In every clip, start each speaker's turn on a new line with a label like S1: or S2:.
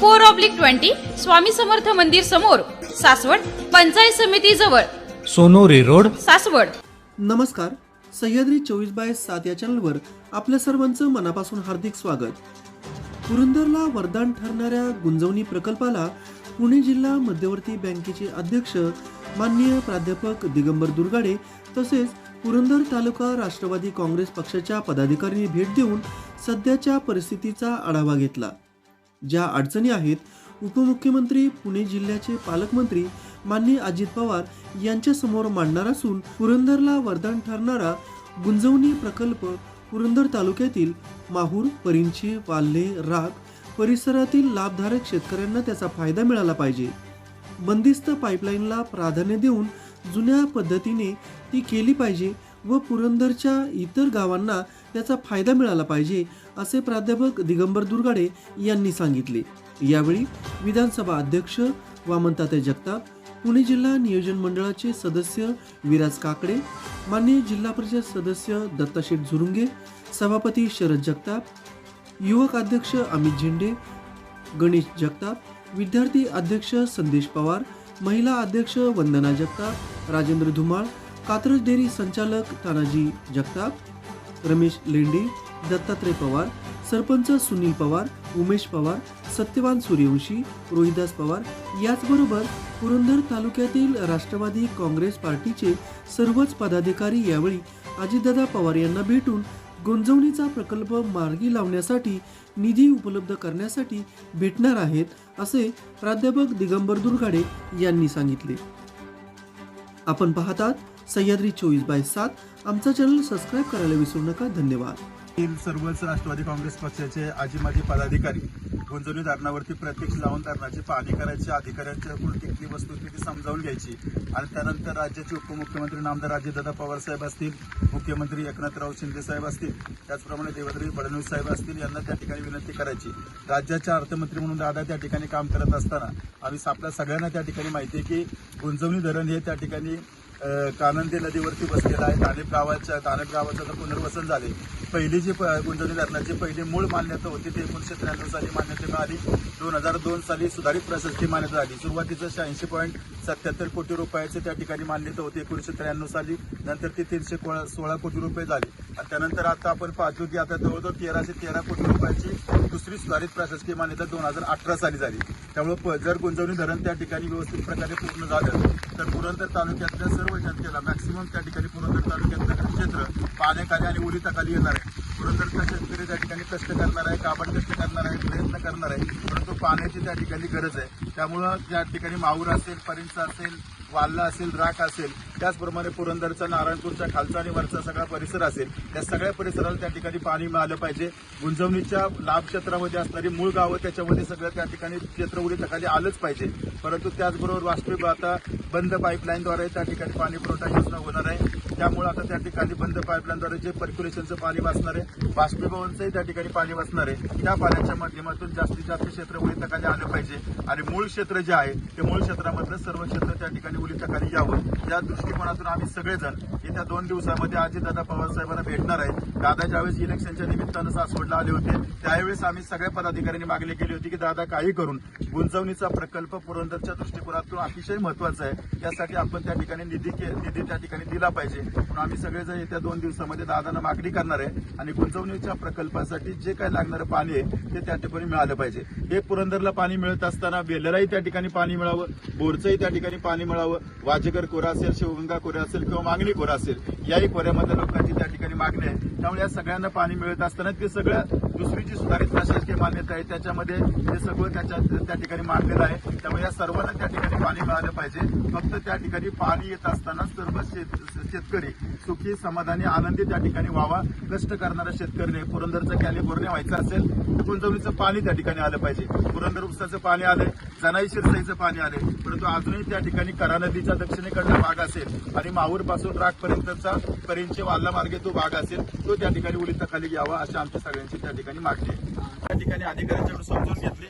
S1: four oblique twenty Swami Samarth मंदिर समोर सासवड पंचायत समिती जवळ.
S2: सोनोरी रोड.
S1: सासवड.
S3: नमस्कार. सह्याद्री चोवीस बाय सात या चॅनलवर आपल्या सर्वांचं मनापासून हार्दिक स्वागत. पुरंदरला वरदान ठरणाऱ्या गुंजवणी प्रकल्पाला पुणे जिल्हा मध्यवर्ती बँकेचे अध्यक्ष माननीय प्राध्यापक दिगंबर दुर्गाडे तसेच पुरंदर तालुका राष्ट्रवादी काँग्रेस पक्षाच्या पदाधिकाऱ्यांनी भेट देऊन सध्याच्या परिस्थितीचा आढावा घेतला. ज्या अडचणी आहेत उपमुख्यमंत्री पुणे जिल्ह्याचे पालकमंत्री माननीय अजित पवार यांच्यासमोर मांडणार असून पुरंदरला वरदान ठरणारा गुंजवणी प्रकल्प पुरंदर तालुक्यातील माहूर परिंची वाल्हे राग परिसरातील लाभधारक शेतकऱ्यांना त्याचा फायदा मिळाला पाहिजे. बंदिस्त पाईपलाईनला प्राधान्य देऊन जुन्या पद्धतीने ती केली पाहिजे व पुरंदरच्या इतर गावांना त्याचा फायदा मिळाला पाहिजे असे प्राध्यापक दिगंबर दुर्गाडे यांनी सांगितले. यावेळी विधानसभा अध्यक्ष वामनताते जगताप पुणे जिल्हा नियोजन मंडळाचे सदस्य विराज काकडे मान्य जिल्हा परिषद सदस्य दत्ताशेठ झुरुंगे सभापती शरद जगताप युवक अध्यक्ष अमित झेंडे गणेश जगताप विद्यार्थी अध्यक्ष संदेश पवार महिला अध्यक्ष वंदना जगताप राजेंद्र धुमाळ कात्रज डेअरी संचालक तानाजी जगताप रमेश लेंडे दत्तात्रय पवार सरपंच सुनील पवार उमेश पवार सत्यवान सूर्यवंशी रोहिदास पवार याचबरोबर पुरंदर तालुक्यातील राष्ट्रवादी काँग्रेस पार्टीचे सर्वच पदाधिकारी यावेळी अजितदादा पवार यांना भेटून गुंजवणीचा प्रकल्प मार्गी लावण्यासाठी निधी उपलब्ध करण्यासाठी भेटणार आहेत असे प्राध्यापक दिगंबर दुर्गाडे यांनी सांगितले. आपण पाहतात सह्याद्री चोवीस बाय सात आमचा चॅनल सबस्क्राईब करायला विसरू नका. धन्यवाद.
S4: सर्वच राष्ट्रवादी काँग्रेस पक्षाचे आजी माजी पदाधिकारी गुंजवणी धरणावरती प्रत्यक्ष लावून धरणाची पाहणी करायची अधिकाऱ्यांच्या कृती वस्तुस्थिती समजावून घ्यायची आणि त्यानंतर राज्याचे उपमुख्यमंत्री नामदार अजितदादा पवार साहेब असतील मुख्यमंत्री एकनाथराव शिंदे साहेब असतील त्याचप्रमाणे देवेंद्र फडणवीस साहेब असतील यांना त्या ठिकाणी विनंती करायची. राज्याच्या अर्थमंत्री म्हणून दादा त्या ठिकाणी काम करत असताना आम्ही आपल्या सगळ्यांना त्या ठिकाणी माहिती आहे की गुंजवणी धरण हे त्या ठिकाणी कानंदे नदीवरती बसलेला आहे. तानेप गावाच्या तानेप गावाचं आता पुनर्वसन झाले. पहिली जी प- गुंजवणी धरणाची पहिली मूळ मान्यता होती ती एकोणीसशे त्र्याण्णव साली मान्यता मिळाली. दोन हजार दोन साली सुधारित प्रशस्ती मान्यता झाली. सुरुवातीचं शहाऐंशी पॉईंट सत्याहत्तर कोटी रुपयाचे त्या ठिकाणी मान्यता होती. एकोणीसशे त्र्याण्णव साली नंतर ती तीनशे सोळा कोटी रुपये झाली. त्यानंतर आता आपण पाहतो की आता जवळजवळ तेराशे तेरा कोटी रुपयाची दुसरी सुधारित प्रशासकीय मान्यता दोन हजार अठरा साली झाली. त्यामुळे प- जर गुंजवणी धरण त्या ठिकाणी व्यवस्थित प्रकारे पूर्ण झालं. तर पुरंदर तालुक्यातल्या सर्व जनतेला मॅक्सिमम त्या ठिकाणी पुरंदर तालुक्यातलं क्षेत्र पाण्याखाली आणि ओलिताखाली येणार आहे. पुरंदरचा शेतकरी त्या ठिकाणी कष्ट करणार आहे काबड कष्ट करणार आहे प्रयत्न करणार आहे परंतु पाण्याची त्या ठिकाणी गरज आहे. त्यामुळं त्या ठिकाणी माहूर असेल परिंचा असेल वाल्ला असेल राख असेल त्याचप्रमाणे पुरंदरचा नारायणपूरचा खालचा आणि वरचा सगळा परिसर असेल त्या सगळ्या परिसराला त्या ठिकाणी पाणी मिळालं पाहिजे. गुंजवणीच्या लाभ क्षेत्रामध्ये असणारी मूळ गावं त्याच्यामध्ये सगळं त्या ठिकाणी क्षेत्र उडीतखाली आलंच पाहिजे. परंतु त्याचबरोबर वास्तविक आता बंद पाईपलाईनद्वारे त्या ठिकाणी पाणी पुरवठा योजना होणार आहे. त्यामुळे आता त्या ठिकाणी बंद पाईपलाईनद्वारे जे पर्क्युलेशनचं पाणी वाचणार आहे बाष्पीभवनचंही त्या ठिकाणी पाणी वाचणार आहे. त्या पाण्याच्या माध्यमातून जास्तीत जास्त क्षेत्र उडीताखाली आलं पाहिजे. आणि मूळ क्षेत्र जे आहे ते मूळ क्षेत्रामधलं सर्व क्षेत्र त्या ठिकाणी उडीताखाली यावं. या दृष्टी दृष्टिकोनातून आम्ही सगळेजण येत्या दोन दिवसामध्ये अजितदादा पवार साहेबांना भेटणार आहे. दादा ज्यावेळेस इलेक्शनच्या निमित्तानं सासवडला आले होते त्यावेळेस आम्ही सगळ्या पदाधिकाऱ्यांनी मागणी केली होती की दादा काही करून गुंजवणीचा प्रकल्प पुरंदरच्या दृष्टिकोनातून अतिशय महत्त्वाचा आहे. त्यासाठी आपण त्या ठिकाणी निधी के- निधी त्या ठिकाणी दिला पाहिजे. म्हणून आम्ही सगळेजण येत्या दोन दिवसामध्ये दादांना मागणी करणार आहे आणि गुंतवणुकीच्या प्रकल्पासाठी जे काही लागणारं पाणी आहे ते त्या ठिकाणी मिळालं पाहिजे. हे पुरंदरला पाणी मिळत असताना बेलराही त्या ठिकाणी पाणी मिळावं बोरचंही त्या ठिकाणी पाणी मिळावं. वाजेकर कोरा असेल शिवगंगा कोरा असेल किंवा मागणी कोरा असेल. याही खोऱ्यामधल्या लोकांची त्या ठिकाणी मागणी आहे. त्यामुळे या सगळ्यांना पाणी मिळत असताना ते सगळ्या दुसरी जी सुधारित प्रशासकीय मान्यता आहे. त्याच्यामध्ये हे सगळं त्याच्या त्या ठिकाणी मांडलेलं आहे. त्यामुळे या सर्वांना त्या ठिकाणी पाणी मिळालं पाहिजे. फक्त त्या ठिकाणी पाणी येत असताना सर्व शेत शेतकरी सुखी समाधानी आनंदी त्या ठिकाणी व्हावा. कष्ट करणारा शेतकरी नाही. पुरंदरचं कॅलिफोर्निया व्हायचं असेल तर पाणी त्या ठिकाणी आलं पाहिजे. पुरंदर उपसाचं पाणी आलंय. जनाई शिरसाईचं पाणी आले. परंतु अजूनही त्या ठिकाणी करा नदीचा दक्षिणेकडचा भाग असेल आणि माहूरपासून रागपर्यंतचा परिंचे वाल्ला मार्गे तो भाग असेल तो त्या ठिकाणी उलिताखाली घ्यावा अशी आमच्या सगळ्यांची त्या ठिकाणी मागणी आहे. त्या ठिकाणी अधिकाऱ्यांच्याकडून समजून घेतली.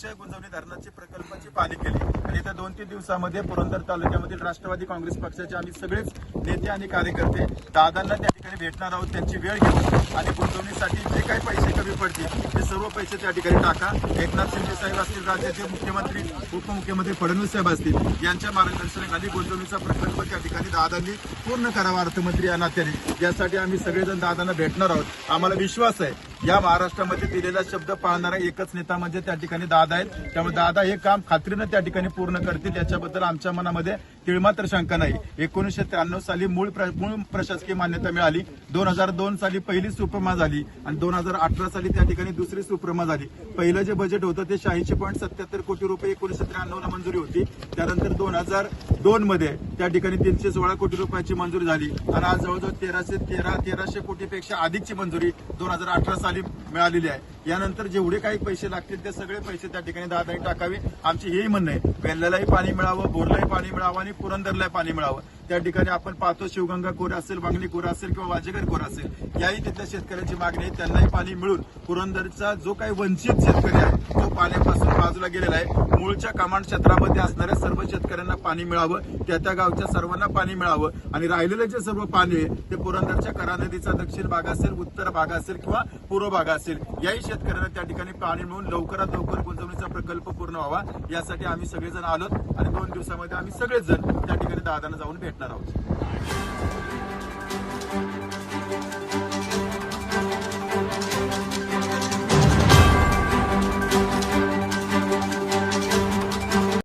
S4: अक्षय गुंजवणी धरणाची प्रकल्पाची पाहणी केली. आणि येत्या दोन तीन दिवसामध्ये पुरंदर तालुक्यामधील राष्ट्रवादी काँग्रेस पक्षाचे आम्ही सगळेच नेते आणि कार्यकर्ते दादांना त्या ठिकाणी भेटणार आहोत त्यांची वेळ घेऊ आणि गुंतवणुकीसाठी जे काही पैसे कमी पडतील ते सर्व पैसे त्या ठिकाणी टाका. एकनाथ शिंदे साहेब असतील राज्याचे मुख्यमंत्री उपमुख्यमंत्री फडणवीस साहेब असतील यांच्या मार्गदर्शनाखाली गुंतवणुकीचा प्रकल्प त्या ठिकाणी दादांनी पूर्ण करावा अर्थमंत्री या नात्याने. यासाठी आम्ही सगळेजण दादांना भेटणार आहोत. आम्हाला विश्वास आहे. या महाराष्ट्रामध्ये दिलेला शब्द पाळणारा एकच नेता म्हणजे त्या ठिकाणी दादा आहेत. त्यामुळे दादा हे काम खात्रीनं त्या ठिकाणी पूर्ण करतील याच्याबद्दल आमच्या मनामध्ये तिळमात्र शंका नाही. एकोणीसशे त्र्याण्णव साली मूळ प्र- मूळ प्रशासकीय मान्यता मिळाली. दोन हजार दोन साली पहिली सुप्रमा झाली. आणि दोन हजार अठरा साली त्या ठिकाणी दुसरी सुप्रमा झाली. पहिलं जे बजेट होतं ते शहाऐंशी पॉईंट सत्याहत्तर कोटी रुपये एकोणीसशे त्र्याण्णवला मंजुरी होती. त्यानंतर दोन हजार दोन मध्ये त्या ठिकाणी तीनशे सोळा कोटी रुपयाची मंजुरी झाली. आणि आज जवळजवळ तेराशे तेरा तेराशे कोटीपेक्षा अधिकची मंजुरी दोन हजार अठरा साली मिळालेली आहे. यानंतर जेवढे काही पैसे लागतील ते सगळे पैसे त्या ठिकाणी दादांनी टाकावे. आमची हेही म्हणणं आहे. वेल्ल्यालाही पाणी मिळावं बोरलाही पाणी मिळावं आणि पुरंदरला पाणी मिळावं. त्या ठिकाणी आपण पाहतो शिवगंगा खोर असेल वांगणी खोर असेल किंवा वाजेगर खोर असेल याही तिथल्या शेतकऱ्यांची मागणी आहे. त्यांनाही पाणी मिळून पुरंदरचा जो काही वंचित शेतकरी आहे तो पाण्यापासून बाजूला गेलेला आहे. मूळच्या कमांड क्षेत्रामध्ये असणाऱ्या सर्व शेतकऱ्यांना पाणी मिळावं त्या त्या गावच्या सर्वांना पाणी मिळावं आणि राहिलेलं जे सर्व पाणी आहे ते पुरंदरच्या करा नदीचा दक्षिण भाग असेल उत्तर भाग असेल किंवा पूर्व भाग असेल याही शेतकऱ्यांना त्या ठिकाणी पाणी मिळून लवकरात लवकर गुंतवणुकीचा प्रकल्प पूर्ण व्हावा. यासाठी आम्ही सगळेजण आलोत आणि दोन दिवसामध्ये आम्ही सगळेच जण त्या ठिकाणी दादांना जाऊन भेटणार आहोत.